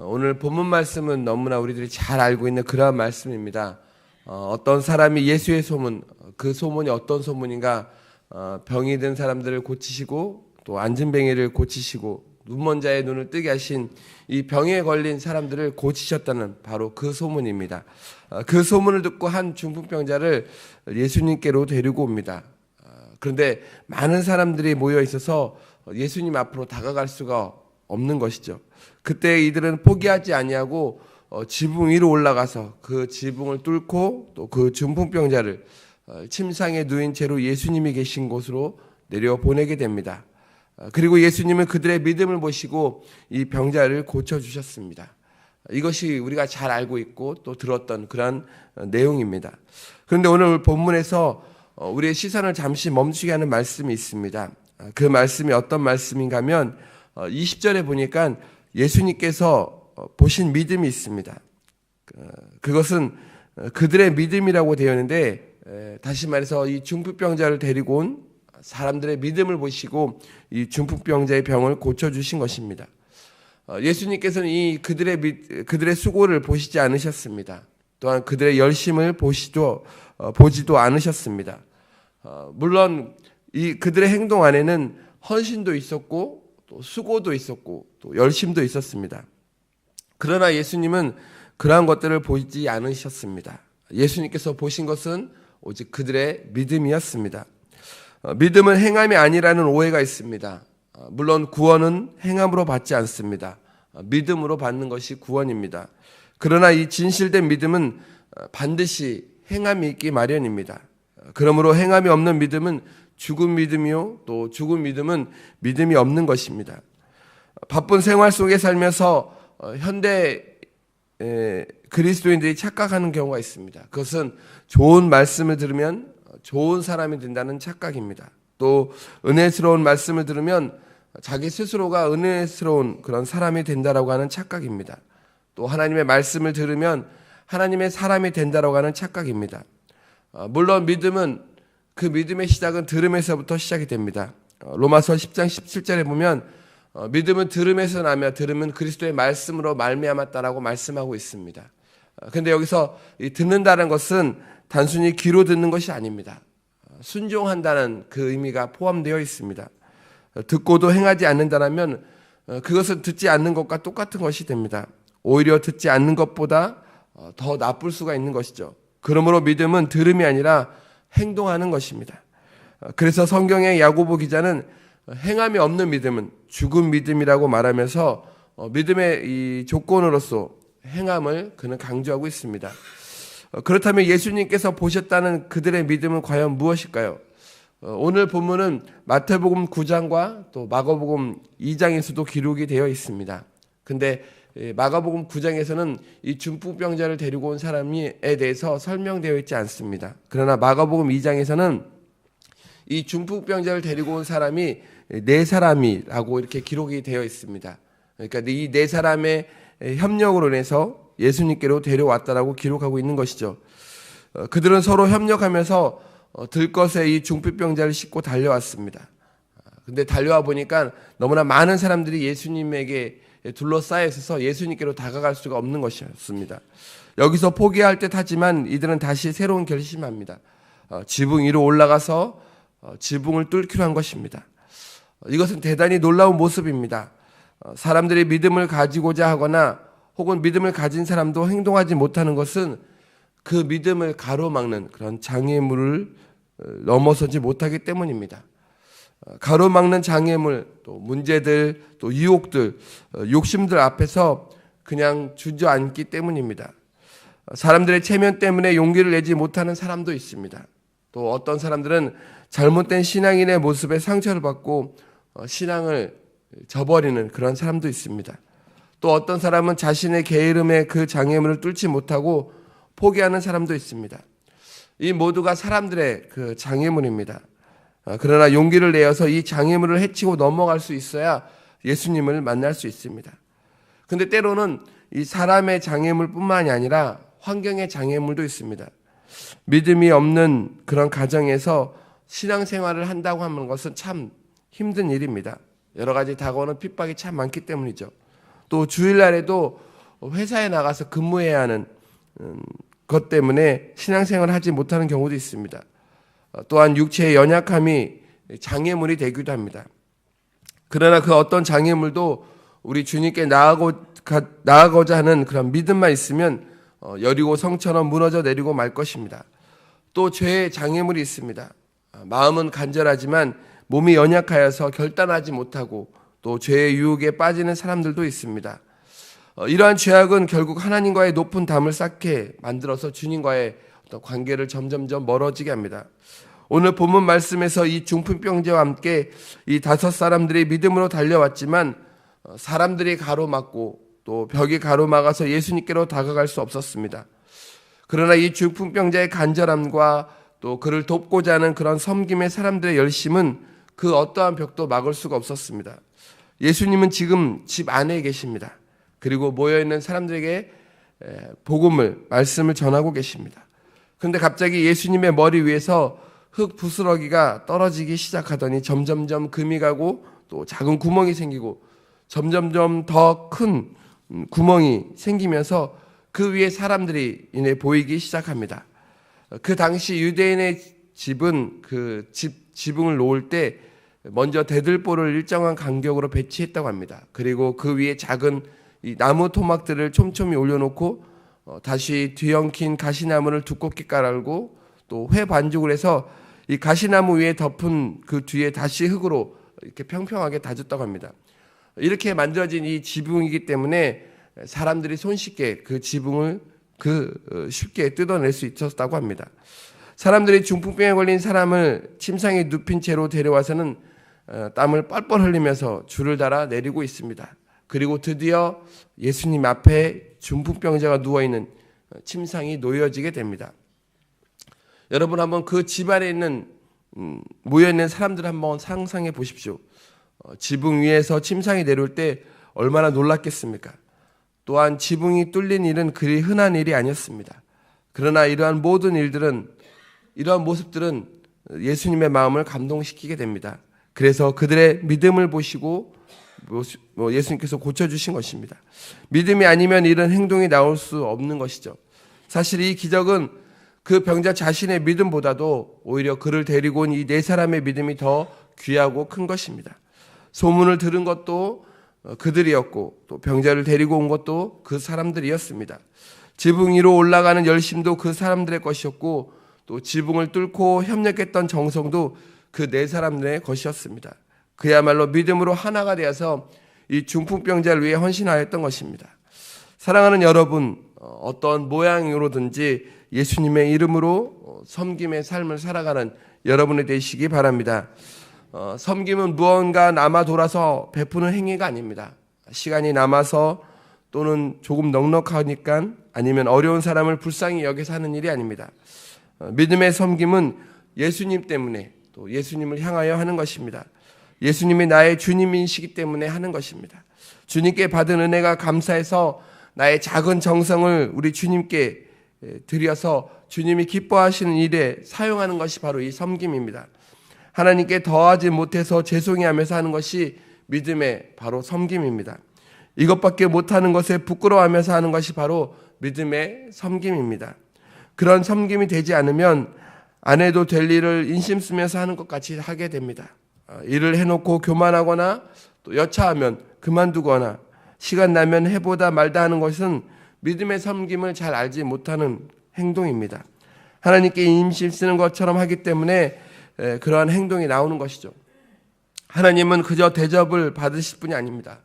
오늘 본문 말씀은 너무나 우리들이 잘 알고 있는 그러한 말씀입니다. 어, 떤 사람이 예수의 소문, 그 소문이 어떤 소문인가? 어, 병이 든 사람들을 고치시고 또 안진뱅이를 고치시고 눈먼 자의 눈을 뜨게 하신 이 병에 걸린 사람들을 고치셨다는 바로 그 소문입니다. 어, 그 소문을 듣고 한 중풍병자를 예수님께로 데리고 옵니다. 어, 그런데 많은 사람들이 모여 있어서 예수님 앞으로 다가갈 수가 없는 것이죠. 그때 이들은 포기하지 아니하고 어, 지붕 위로 올라가서 그 지붕을 뚫고 또 그 중풍병자를 어, 침상에 누인 채로 예수님이 계신 곳으로 내려 보내게 됩니다. 어, 그리고 예수님은 그들의 믿음을 보시고 이 병자를 고쳐 주셨습니다. 이것이 우리가 잘 알고 있고 또 들었던 그러한 어, 내용입니다. 그런데 오늘 본문에서 어, 우리의 시선을 잠시 멈추게 하는 말씀이 있습니다. 어, 그 말씀이 어떤 말씀인가 하면 20절에 보니까 예수님께서 보신 믿음이 있습니다. 그것은 그들의 믿음이라고 되어 있는데 다시 말해서 이 중풍병자를 데리고 온 사람들의 믿음을 보시고 이 중풍병자의 병을 고쳐 주신 것입니다. 예수님께서는 이 그들의 그들의 수고를 보시지 않으셨습니다. 또한 그들의 열심을 보시도 보지도 않으셨습니다. 물론 이 그들의 행동 안에는 헌신도 있었고 또 수고도 있었고 또 열심도 있었습니다. 그러나 예수님은 그러한 것들을 보지 않으셨습니다. 예수님께서 보신 것은 오직 그들의 믿음이었습니다. 어, 믿음은 행함이 아니라는 오해가 있습니다. 어, 물론 구원은 행함으로 받지 않습니다. 어, 믿음으로 받는 것이 구원입니다. 그러나 이 진실된 믿음은 반드시 행함이 있기 마련입니다. 그러므로 행함이 없는 믿음은 죽은 믿음이요 또 죽은 믿음은 믿음이 없는 것입니다. 바쁜 생활 속에 살면서 어, 현대 그리스도인들이 착각하는 경우가 있습니다. 그것은 좋은 말씀을 들으면 좋은 사람이 된다는 착각입니다. 또 은혜스러운 말씀을 들으면 자기 스스로가 은혜스러운 그런 사람이 된다라고 하는 착각입니다. 또 하나님의 말씀을 들으면 하나님의 사람이 된다라고 하는 착각입니다. 어, 물론 믿음은 그 믿음의 시작은 들음에서부터 시작이 됩니다. 어, 로마서 10장 17절에 보면 어, 믿음은 들음에서 나며 들음은 그리스도의 말씀으로 말미암았다라고 말씀하고 있습니다. 근데 여기서 듣는다는 것은 단순히 귀로 듣는 것이 아닙니다. 순종한다는 그 의미가 포함되어 있습니다. 듣고도 행하지 않는다면 그것은 듣지 않는 것과 똑같은 것이 됩니다. 오히려 듣지 않는 것보다 더 나쁠 수가 있는 것이죠. 그러므로 믿음은 들음이 아니라 행동하는 것입니다. 그래서 성경의 야고보 기자는 행함이 없는 믿음은 죽은 믿음이라고 말하면서 어, 믿음의 이 조건으로서 행함을 그는 강조하고 있습니다. 어, 그렇다면 예수님께서 보셨다는 그들의 믿음은 과연 무엇일까요? 어, 오늘 본문은 마태복음 9장과 또 마가복음 2장에서도 기록이 되어 있습니다. 근데 예, 마가복음 9장에서는 이 중풍병자를 데리고 온 사람에 대해서 설명되어 있지 않습니다. 그러나 마가복음 2장에서는 이 중풍병자를 데리고 온 사람이 네 사람이라고 이렇게 기록이 되어 있습니다. 그러니까 이 네 사람의 협력으로 인해서 예수님께로 데려왔다라고 기록하고 있는 것이죠. 어, 그들은 서로 협력하면서 어, 들것에 이 중풍병자를 싣고 달려왔습니다. 아, 근데 달려와 보니까 너무나 많은 사람들이 예수님에게 둘러싸여 있어서 예수님께로 다가갈 수가 없는 것이었습니다. 여기서 포기할 듯 하지만 이들은 다시 새로운 결심합니다. 어, 지붕 위로 올라가서 어, 지붕을 뚫기로 한 것입니다. 어, 이것은 대단히 놀라운 모습입니다. 어, 사람들이 믿음을 가지고자 하거나 혹은 믿음을 가진 사람도 행동하지 못하는 것은 그 믿음을 가로막는 그런 장애물을 어, 넘어서지 못하기 때문입니다. 가로막는 장애물, 또 문제들, 또 유혹들, 어, 욕심들 앞에서 그냥 주저앉기 때문입니다. 사람들의 체면 때문에 용기를 내지 못하는 사람도 있습니다. 또 어떤 사람들은 잘못된 신앙인의 모습에 상처를 받고 어, 신앙을 저버리는 그런 사람도 있습니다. 또 어떤 사람은 자신의 게으름의 그 장애물을 뚫지 못하고 포기하는 사람도 있습니다. 이 모두가 사람들의 그 장애물입니다. 어, 그러나 용기를 내어서 이 장애물을 해치고 넘어갈 수 있어야 예수님을 만날 수 있습니다. 근데 때로는 이 사람의 장애물뿐만이 아니라 환경의 장애물도 있습니다. 믿음이 없는 그런 가정에서 신앙생활을 한다고 하는 것은 참 힘든 일입니다. 여러 가지 다가오는 핍박이 참 많기 때문이죠. 또 주일날에도 회사에 나가서 근무해야 하는 음, 것 때문에 신앙생활을 하지 못하는 경우도 있습니다. 어, 또한 육체의 연약함이 장애물이 되기도 합니다. 그러나 그 어떤 장애물도 우리 주님께 나아고, 가, 나아가고자 하는 그런 믿음만 있으면 어, 여리고 성처럼 무너져 내리고 말 것입니다. 또 죄의 장애물이 있습니다. 아, 마음은 간절하지만 몸이 연약하여서 결단하지 못하고 또 죄의 유혹에 빠지는 사람들도 있습니다. 어, 이러한 죄악은 결국 하나님과의 높은 담을 쌓게 만들어서 주님과의 어떤 관계를 점점점 멀어지게 합니다. 오늘 본문 말씀에서 이 중풍병자와 함께 이 다섯 사람들이 믿음으로 달려왔지만 어, 사람들이 가로막고 또 벽이 가로막아서 예수님께로 다가갈 수 없었습니다. 그러나 이 중풍병자의 간절함과 또 그를 돕고자 하는 그런 섬김의 사람들의 열심은 그 어떠한 벽도 막을 수가 없었습니다. 예수님은 지금 집 안에 계십니다. 그리고 모여있는 사람들에게 복음을, 말씀을 전하고 계십니다. 그런데 갑자기 예수님의 머리 위에서 흙 부스러기가 떨어지기 시작하더니 점점점 금이 가고 또 작은 구멍이 생기고 점점점 더 큰 구멍이 생기면서 그 위에 사람들이 이내 보이기 시작합니다. 그 당시 유대인의 집은 그 집, 지붕을 놓을 때 먼저 대들보를 일정한 간격으로 배치했다고 합니다. 그리고 그 위에 작은 나무 토막들을 촘촘히 올려놓고 어, 다시 뒤엉킨 가시나무를 두껍게 깔고 또 회 반죽을 해서 이 가시나무 위에 덮은 그 뒤에 다시 흙으로 이렇게 평평하게 다졌다고 합니다. 이렇게 만들어진 이 지붕이기 때문에 사람들이 손쉽게 그 지붕을 그 어, 쉽게 뜯어낼 수 있었다고 합니다. 사람들이 중풍병에 걸린 사람을 침상에 눕힌 채로 데려와서는 어, 땀을 뻘뻘 흘리면서 줄을 달아 내리고 있습니다. 그리고 드디어 예수님 앞에 중풍병자가 누워 있는 침상이 놓여지게 됩니다. 여러분 한번 그 집안에 있는 음, 모여 있는 사람들 한번 상상해 보십시오. 어, 지붕 위에서 침상이 내려올 때 얼마나 놀랐겠습니까? 또한 지붕이 뚫린 일은 그리 흔한 일이 아니었습니다. 그러나 이러한 모든 일들은 이러한 모습들은 예수님의 마음을 감동시키게 됩니다. 그래서 그들의 믿음을 보시고 뭐 예수님께서 고쳐주신 것입니다. 믿음이 아니면 이런 행동이 나올 수 없는 것이죠. 사실 이 기적은 그 병자 자신의 믿음보다도 오히려 그를 데리고 온 이 네 사람의 믿음이 더 귀하고 큰 것입니다. 소문을 들은 것도 그들이었고 또 병자를 데리고 온 것도 그 사람들이었습니다. 지붕 위로 올라가는 열심도 그 사람들의 것이었고 또 지붕을 뚫고 협력했던 정성도 그 네 사람들의 것이었습니다. 그야말로 믿음으로 하나가 되어서 이 중풍병자를 위해 헌신하였던 것입니다. 사랑하는 여러분, 어떤 모양으로든지 예수님의 이름으로 섬김의 삶을 살아가는 여러분이 되시기 바랍니다. 어, 섬김은 무언가 남아 돌아서 베푸는 행위가 아닙니다. 시간이 남아서 또는 조금 넉넉하니까 아니면 어려운 사람을 불쌍히 여겨서 하는 일이 아닙니다. 어, 믿음의 섬김은 예수님 때문에 또 예수님을 향하여 하는 것입니다. 예수님이 나의 주님이시기 때문에 하는 것입니다. 주님께 받은 은혜가 감사해서 나의 작은 정성을 우리 주님께 드려서 주님이 기뻐하시는 일에 사용하는 것이 바로 이 섬김입니다. 하나님께 더하지 못해서 죄송해하면서 하는 것이 믿음의 바로 섬김입니다. 이것밖에 못하는 것에 부끄러워하면서 하는 것이 바로 믿음의 섬김입니다. 그런 섬김이 되지 않으면 안 해도 될 일을 인심 쓰면서 하는 것 같이 하게 됩니다. 어, 일을 해놓고 교만하거나 또 여차하면 그만두거나 시간 나면 해보다 말다 하는 것은 믿음의 섬김을 잘 알지 못하는 행동입니다. 하나님께 임심 쓰는 것처럼 하기 때문에 그러한 행동이 나오는 것이죠. 하나님은 그저 대접을 받으실 분이 아닙니다.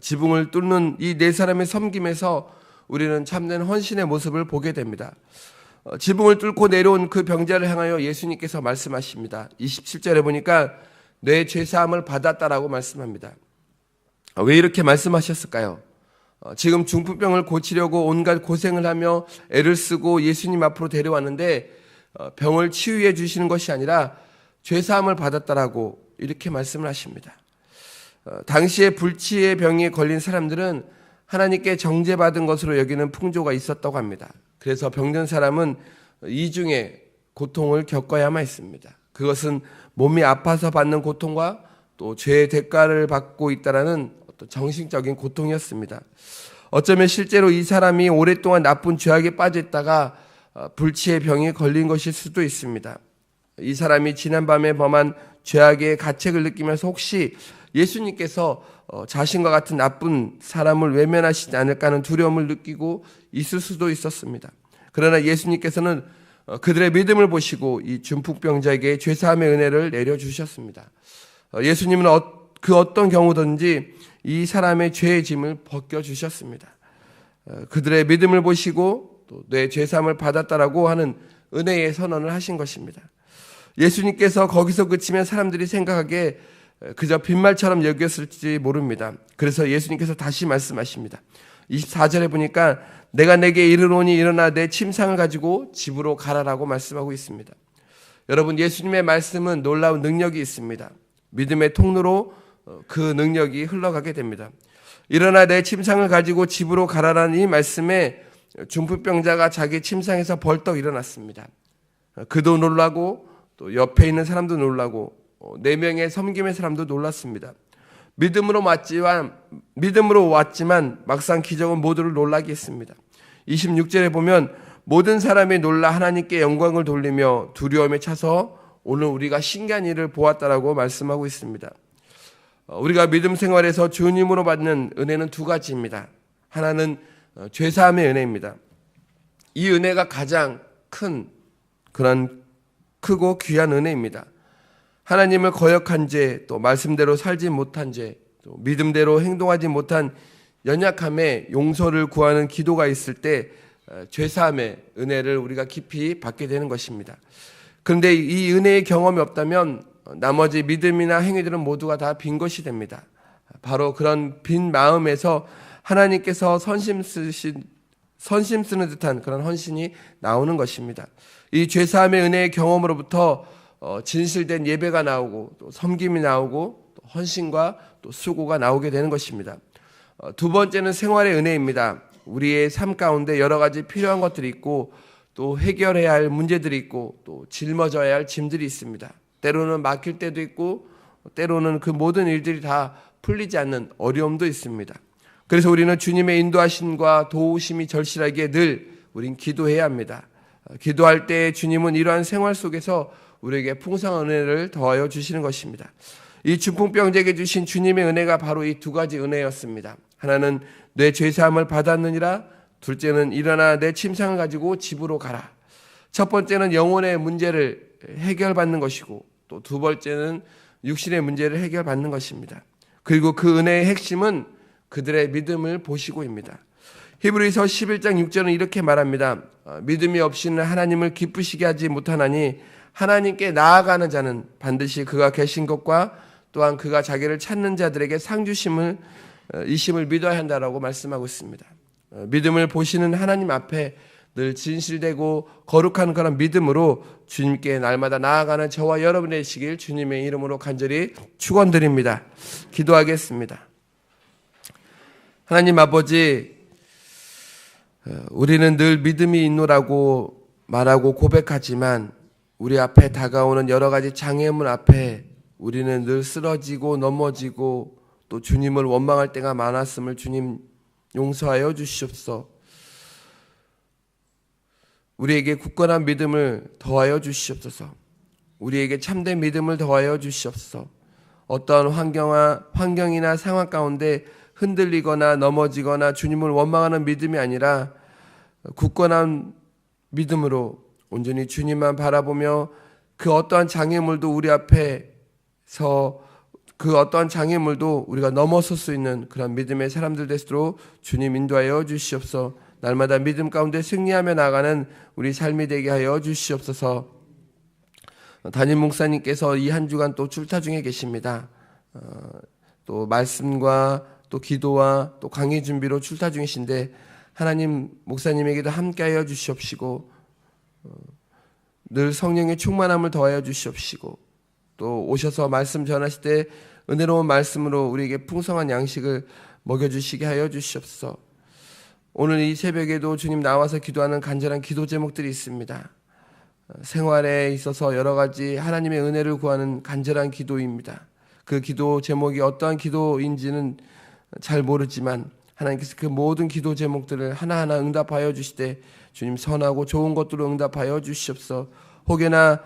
지붕을 뚫는 이 네 사람의 섬김에서 우리는 참된 헌신의 모습을 보게 됩니다. 어, 지붕을 뚫고 내려온 그 병자를 향하여 예수님께서 말씀하십니다. 27절에 보니까 내 죄사함을 받았다라고 말씀합니다. 어, 왜 이렇게 말씀하셨을까요? 어, 지금 중풍병을 고치려고 온갖 고생을 하며 애를 쓰고 예수님 앞으로 데려왔는데 어, 병을 치유해 주시는 것이 아니라 죄사함을 받았다라고 이렇게 말씀을 하십니다. 어, 당시에 불치의 병에 걸린 사람들은 하나님께 정죄받은 것으로 여기는 풍조가 있었다고 합니다. 그래서 병든 사람은 이중의 고통을 겪어야만 했습니다. 그것은 몸이 아파서 받는 고통과 또 죄의 대가를 받고 있다라는 정신적인 고통이었습니다. 어쩌면 실제로 이 사람이 오랫동안 나쁜 죄악에 빠져 있다가 어, 불치의 병에 걸린 것일 수도 있습니다. 이 사람이 지난밤에 범한 죄악의 가책을 느끼면서 혹시 예수님께서 어, 자신과 같은 나쁜 사람을 외면하시지 않을까 하는 두려움을 느끼고 있을 수도 있었습니다. 그러나 예수님께서는 어, 그들의 믿음을 보시고 이 중풍병자에게 죄사함의 은혜를 내려주셨습니다. 어, 예수님은 그 어떤 경우든지 이 사람의 죄의 짐을 벗겨주셨습니다. 그들의 믿음을 보시고 또 내 죄사함을 받았다라고 하는 은혜의 선언을 하신 것입니다. 예수님께서 거기서 그치면 사람들이 생각하기에 그저 빈말처럼 여겼을지 모릅니다. 그래서 예수님께서 다시 말씀하십니다. 24절에 보니까 내가 내게 이르노니 일어나 내 침상을 가지고 집으로 가라라고 말씀하고 있습니다. 여러분 예수님의 말씀은 놀라운 능력이 있습니다. 믿음의 통로로 어, 그 능력이 흘러가게 됩니다. 일어나 내 침상을 가지고 집으로 가라라는 이 말씀에 중풍병자가 자기 침상에서 벌떡 일어났습니다. 그도 놀라고 또 옆에 있는 사람도 놀라고 어, 네 명의 섬김의 사람도 놀랐습니다. 믿음으로 왔지만 믿음으로 왔지만 막상 기적은 모두를 놀라게 했습니다. 26절에 보면 모든 사람이 놀라 하나님께 영광을 돌리며 두려움에 차서 오늘 우리가 신기한 일을 보았다라고 말씀하고 있습니다. 어, 우리가 믿음 생활에서 주님으로 받는 은혜는 두 가지입니다. 하나는 어, 죄사함의 은혜입니다. 이 은혜가 가장 큰 그런 크고 귀한 은혜입니다. 하나님을 거역한 죄, 또 말씀대로 살지 못한 죄, 또 믿음대로 행동하지 못한 연약함에 용서를 구하는 기도가 있을 때 어, 죄사함의 은혜를 우리가 깊이 받게 되는 것입니다. 그런데 이 은혜의 경험이 없다면 나머지 믿음이나 행위들은 모두가 다 빈 것이 됩니다. 바로 그런 빈 마음에서 하나님께서 선심 쓰신 선심 쓰는 듯한 그런 헌신이 나오는 것입니다. 이 죄사함의 은혜의 경험으로부터 어, 진실된 예배가 나오고 또 섬김이 나오고 또 헌신과 또 수고가 나오게 되는 것입니다. 어, 두 번째는 생활의 은혜입니다. 우리의 삶 가운데 여러 가지 필요한 것들이 있고 또 해결해야 할 문제들이 있고 또 짊어져야 할 짐들이 있습니다. 때로는 막힐 때도 있고 때로는 그 모든 일들이 다 풀리지 않는 어려움도 있습니다. 그래서 우리는 주님의 인도하심과 도우심이 절실하게 늘 우린 기도해야 합니다. 기도할 때 주님은 이러한 생활 속에서 우리에게 풍성한 은혜를 더하여 주시는 것입니다. 이 중풍병자에게 주신 주님의 은혜가 바로 이 두 가지 은혜였습니다. 하나는 내 죄사함을 받았느니라, 둘째는 일어나 내 침상을 가지고 집으로 가라. 첫 번째는 영혼의 문제를 해결받는 것이고 또 두 번째는 육신의 문제를 해결받는 것입니다. 그리고 그 은혜의 핵심은 그들의 믿음을 보시고입니다. 히브리서 11장 6절은 이렇게 말합니다. 어, 믿음이 없이는 하나님을 기쁘시게 하지 못하나니 하나님께 나아가는 자는 반드시 그가 계신 것과 또한 그가 자기를 찾는 자들에게 상 주심을 어, 이심을 믿어야 한다라고 말씀하고 있습니다. 어, 믿음을 보시는 하나님 앞에 늘 진실되고 거룩한 그런 믿음으로 주님께 날마다 나아가는 저와 여러분 되시길 주님의 이름으로 간절히 축원드립니다. 기도하겠습니다. 하나님 아버지, 어, 우리는 늘 믿음이 있노라고 말하고 고백하지만 우리 앞에 다가오는 여러 가지 장애물 앞에 우리는 늘 쓰러지고 넘어지고 또 주님을 원망할 때가 많았음을 주님 용서하여 주시옵소서. 우리에게 굳건한 믿음을 더하여 주시옵소서. 우리에게 참된 믿음을 더하여 주시옵소서. 어떠한 환경화, 환경이나 상황 가운데 흔들리거나 넘어지거나 주님을 원망하는 믿음이 아니라 굳건한 믿음으로 온전히 주님만 바라보며 그 어떠한 장애물도 우리 앞에서 그 어떠한 장애물도 우리가 넘어설 수 있는 그런 믿음의 사람들 되도록 주님 인도하여 주시옵소서. 날마다 믿음 가운데 승리하며 나가는 우리 삶이 되게 하여 주시옵소서. 담임 목사님께서 이 한 주간 또 출타 중에 계십니다. 어, 또 말씀과 또 기도와 또 강의 준비로 출타 중이신데 하나님 목사님에게도 함께하여 주시옵시고 어, 늘 성령의 충만함을 더하여 주시옵시고 또 오셔서 말씀 전하실 때 은혜로운 말씀으로 우리에게 풍성한 양식을 먹여주시게 하여 주시옵소서. 오늘 이 새벽에도 주님 나와서 기도하는 간절한 기도 제목들이 있습니다. 어, 생활에 있어서 여러 가지 하나님의 은혜를 구하는 간절한 기도입니다. 그 기도 제목이 어떠한 기도인지는 잘 모르지만 하나님께서 그 모든 기도 제목들을 하나하나 응답하여 주시되 주님 선하고 좋은 것들로 응답하여 주시옵소서. 혹여나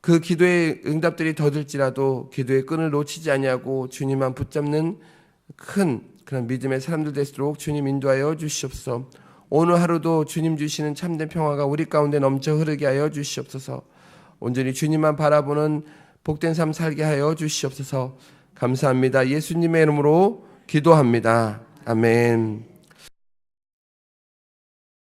그 기도의 응답들이 더들지라도 기도의 끈을 놓치지 아니하고 주님만 붙잡는 큰 그런 믿음의 사람들 될수록 주님 인도하여 주시옵소서. 오늘 하루도 주님 주시는 참된 평화가 우리 가운데 넘쳐 흐르게 하여 주시옵소서. 온전히 주님만 바라보는 복된 삶 살게 하여 주시옵소서. 감사합니다. 예수님의 이름으로 기도합니다. 아멘.